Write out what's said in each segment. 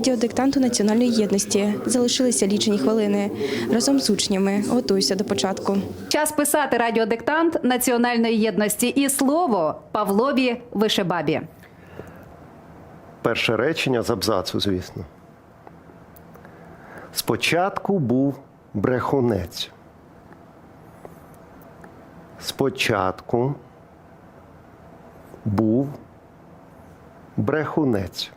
Радіодиктанту національної єдності залишилися лічені хвилини. Разом з учнями готуюся до початку. Час писати радіодиктант національної єдності і слово Павлові Вишебабі. Перше речення з абзацу, звісно. Спочатку був брехунець. Спочатку був брехунець.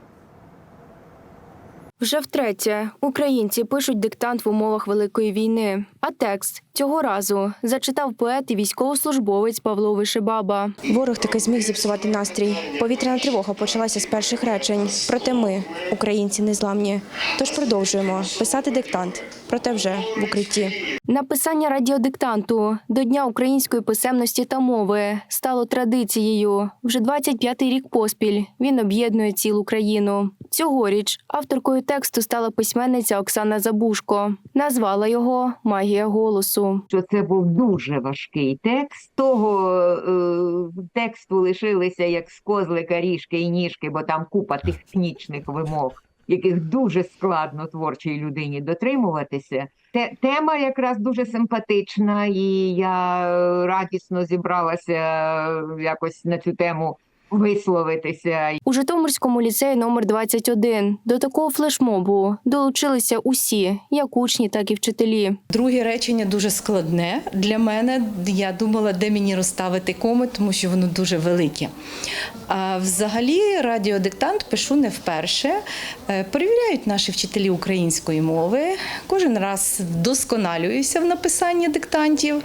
Вже втретє українці пишуть диктант в умовах великої війни. А текст цього разу зачитав поет і військовослужбовець Павло Вишебаба. Ворог таки зміг зіпсувати настрій. Повітряна тривога почалася з перших речень. Проте ми, українці, незламні. Тож продовжуємо писати диктант, проте вже в укритті. Написання радіодиктанту до Дня української писемності та мови стало традицією. Вже 25-й рік поспіль він об'єднує цілу країну. Цьогоріч авторкою тексту стала письменниця Оксана Забушко. Назвала його Магія голосу. що це був дуже важкий текст. Того е, тексту лишилися як з козлика ріжки і ніжки, бо там купа технічних вимог, яких дуже складно творчій людині дотримуватися. Те, тема якраз дуже симпатична, і я е, радісно зібралася е, якось на цю тему висловитися. У Житомирському ліцеї номер 21 до такого флешмобу долучилися усі, як учні, так і вчителі. Друге речення дуже складне для мене. Я думала, де мені розставити коми, тому що воно дуже велике. А взагалі радіодиктант пишу не вперше. Е, Перевіряють наші вчителі української мови. Кожен раз вдосконалююся в написанні диктантів.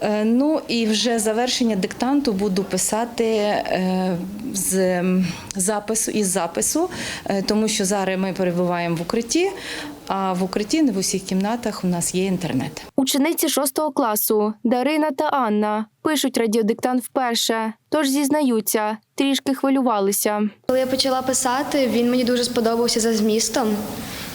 Е, Ну і вже завершення диктанту буду писати е, з запису із запису, е, тому що зараз ми перебуваємо в укритті. А в укритті не в усіх кімнатах у нас є інтернет. Учениці шостого класу Дарина та Анна пишуть радіодиктант вперше, тож зізнаються, трішки хвилювалися. Коли я почала писати, він мені дуже сподобався за змістом,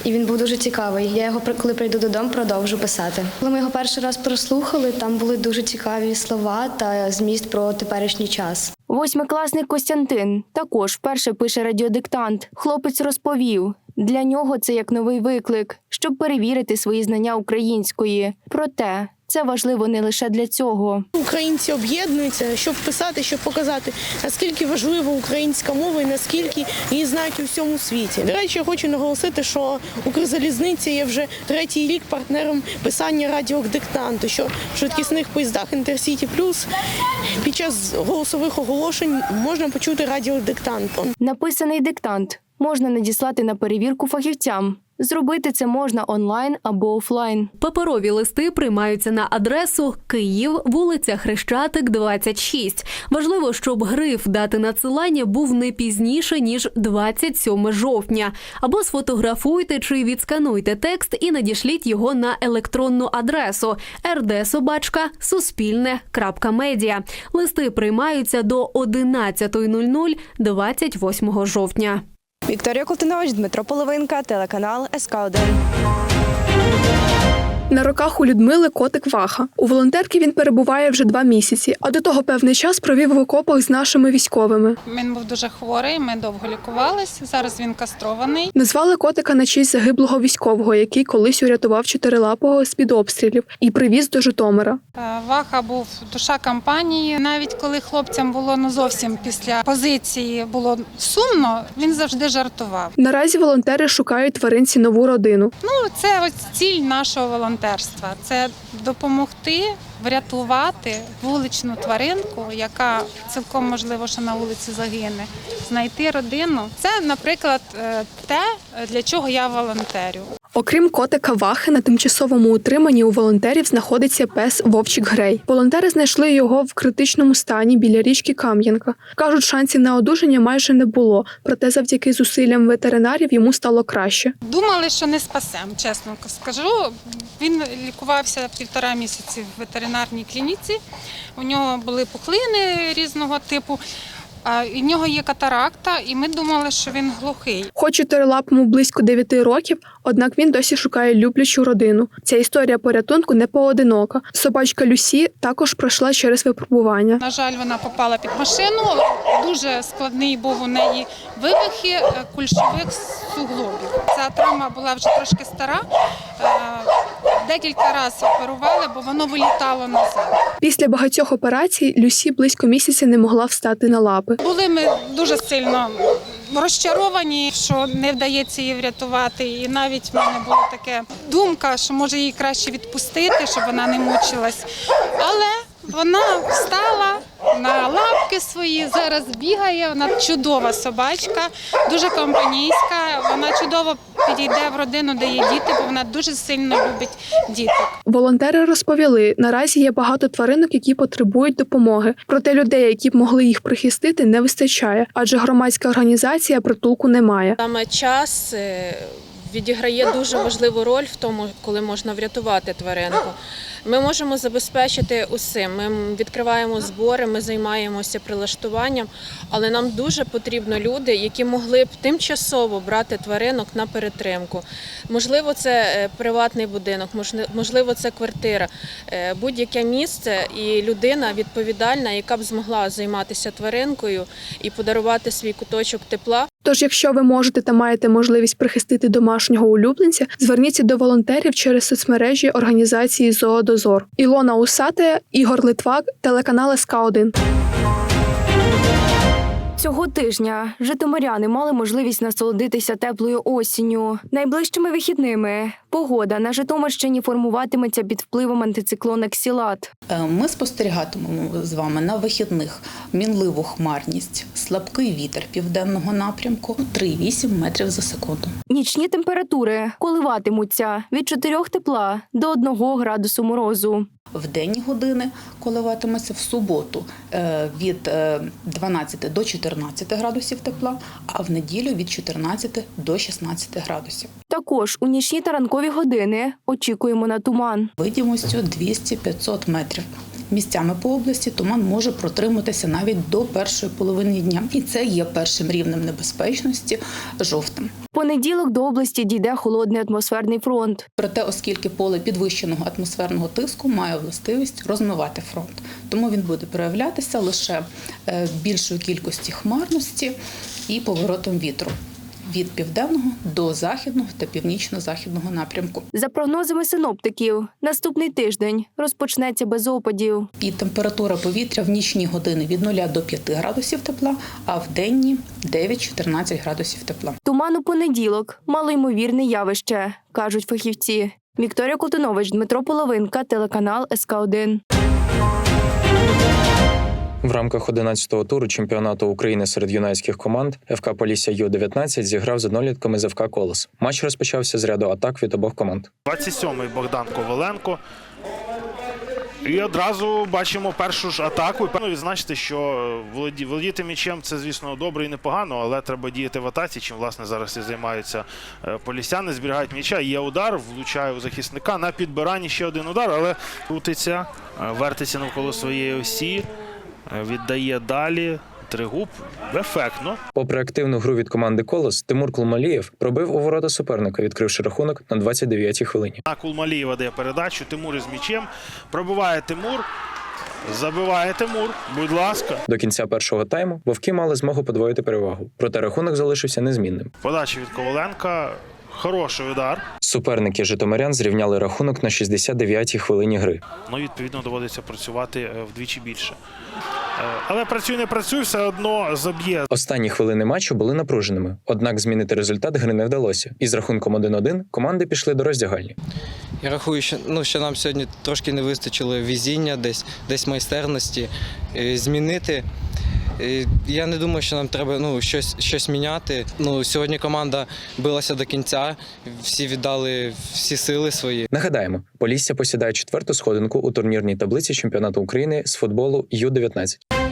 і він був дуже цікавий. Я його, при- коли прийду додому, продовжу писати. Коли ми його перший раз прослухали, там були дуже цікаві слова та зміст про теперішній час. Восьмикласник Костянтин також вперше пише радіодиктант. Хлопець розповів. Для нього це як новий виклик, щоб перевірити свої знання української. Проте це важливо не лише для цього. Українці об'єднуються, щоб писати, щоб показати, наскільки важлива українська мова і наскільки її знають у всьому світі. До речі, я хочу наголосити, що Укрзалізниця є вже третій рік партнером писання радіодиктанту, що в швидкісних поїздах Інтерсіті Плюс під час голосових оголошень можна почути радіодиктант. Написаний диктант можна надіслати на перевірку фахівцям. Зробити це можна онлайн або офлайн. Паперові листи приймаються на адресу Київ, вулиця Хрещатик, 26. Важливо, щоб гриф дати надсилання був не пізніше ніж 27 жовтня. Або сфотографуйте чи відскануйте текст і надішліть його на електронну адресу rdsobachka.suspilne.media. Листи приймаються до 11.00 28 жовтня. Вікторія Колтинович, Дмитро Половинка, телеканал СК 1 На руках у Людмили котик Ваха. У волонтерки він перебуває вже два місяці, а до того певний час провів в окопах з нашими військовими. Він був дуже хворий, ми довго лікувалися. Зараз він кастрований. Назвали котика на честь загиблого військового, який колись урятував чотирилапого з під обстрілів і привіз до Житомира. Е, Ваха був душа компанії. Навіть коли хлопцям було ну зовсім після позиції було сумно, він завжди жартував. Наразі волонтери шукають тваринці нову родину. Ну це ось ціль нашого волонтерства. Це допомогти врятувати вуличну тваринку, яка цілком можливо, що на вулиці загине, знайти родину. Це, наприклад, е, те, для чого я волонтерю. Окрім котика Вахи, на тимчасовому утриманні у волонтерів знаходиться пес Вовчик Грей. Волонтери знайшли його в критичному стані біля річки Кам'янка. Кажуть, шансів на одужання майже не було, проте завдяки зусиллям ветеринарів йому стало краще. Думали, що не спасем, чесно скажу. Він лікувався півтора місяці в ветеринарній клініці. У нього були пухлини різного типу. А в нього є катаракта, і ми думали, що він глухий. Хоч чотирилапому близько 9 років, однак він досі шукає люблячу родину. Ця історія порятунку не поодинока. Собачка Люсі також пройшла через випробування. На жаль, вона попала під машину. Дуже складний був у неї вивихи е, кульшових суглобів. Ця травма була вже трошки стара. Е, Декілька разів оперували, бо воно вилітало назад. Після багатьох операцій Люсі близько місяця не могла встати на лапи. Були ми дуже сильно розчаровані, що не вдається її врятувати. І навіть в мене була така думка, що може її краще відпустити, щоб вона не мучилась. Але вона встала на лапки свої, зараз бігає. Вона чудова собачка, дуже компанійська. Вона чудово підійде в родину, де є діти, бо вона дуже сильно любить діток. Волонтери розповіли, наразі є багато тваринок, які потребують допомоги. Проте людей, які б могли їх прихистити, не вистачає, адже громадська організація притулку не має. Саме час е, відіграє дуже важливу роль в тому, коли можна врятувати тваринку. Ми можемо забезпечити усім. Ми відкриваємо збори, ми займаємося прилаштуванням, але нам дуже потрібно люди, які могли б тимчасово брати тваринок на перетримку. Можливо, це е, приватний будинок, можли- можливо, це квартира, е, будь-яке місце і людина відповідальна, яка б змогла займатися тваринкою і подарувати свій куточок тепла. Тож, якщо ви можете та маєте можливість прихистити домашнього улюбленця, зверніться до волонтерів через соцмережі організації Зоодозор. Ілона Усате, Ігор Литвак, телеканал СК 1 Цього тижня житомиряни мали можливість насолодитися теплою осінню. Найближчими вихідними погода на Житомирщині формуватиметься під впливом антициклона Ксілат. Е, Ми спостерігатимемо з вами на вихідних мінливу хмарність, слабкий вітер південного напрямку 3,8 метрів за секунду. Нічні температури коливатимуться від 4 тепла до 1 градусу морозу. В денні години коливатиметься в суботу е, від е, 12 до 14 градусів тепла, а в неділю від 14 до 16 градусів. Також у нічні та ранкові години очікуємо на туман. Видімостю 200-500 метрів. Місцями по області туман може протриматися навіть до першої половини дня, і це є першим рівнем небезпечності жовтим. Понеділок до області дійде холодний атмосферний фронт. Проте, оскільки поле підвищеного атмосферного тиску має властивість розмивати фронт, тому він буде проявлятися лише е, більшою кількості хмарності і поворотом вітру від південного до західного та північно-західного напрямку. За прогнозами синоптиків, наступний тиждень розпочнеться без опадів. І температура повітря в нічні години від 0 до 5 градусів тепла, а в денні 9-14 градусів тепла. Туман у понеділок малоймовірне явище, кажуть фахівці. Вікторія Колтунович, Дмитро Половинка, телеканал СК 1 В рамках 11-го туру чемпіонату України серед юнацьких команд ФК Полісся Ю-19 зіграв з однолітками з ФК Колос. Матч розпочався з ряду атак від обох команд. 27-й Богдан Коваленко. І одразу бачимо першу ж атаку. І певно відзначити, що володі- володіти м'ячем це, звісно, добре і непогано, але треба діяти в атаці, чим власне зараз і займаються е, полісяни. Зберігають м'яча. Є удар, влучає у захисника на підбиранні ще один удар, але крутиться, е, вертиться навколо своєї осі, віддає далі. Тригуб ефектно. Попри активну гру від команди Колос, Тимур Клумалієв пробив у ворота суперника, відкривши рахунок на 29-й хвилині. На Кулмалієва дає передачу. Тимур із м'ячем. Пробиває Тимур. Забиває Тимур. Будь ласка. До кінця першого тайму вовки мали змогу подвоїти перевагу, проте рахунок залишився незмінним. Подача від Коваленка. Хороший удар. Суперники Житомирян зрівняли рахунок на 69-й хвилині гри. Ну, відповідно, доводиться працювати е, вдвічі більше. Е, Але працюй, не працюй, все одно заб'є. Останні хвилини матчу були напруженими, однак змінити результат гри не вдалося. І з рахунком 1-1 команди пішли до роздягальні. Я рахую, що ну що нам сьогодні трошки не вистачило візіння, десь десь майстерності е, змінити. Я не думаю, що нам треба ну, щось, щось міняти. Ну, сьогодні команда билася до кінця, всі віддали всі сили свої. Нагадаємо, Полісся посідає четверту сходинку у турнірній таблиці чемпіонату України з футболу Ю-19.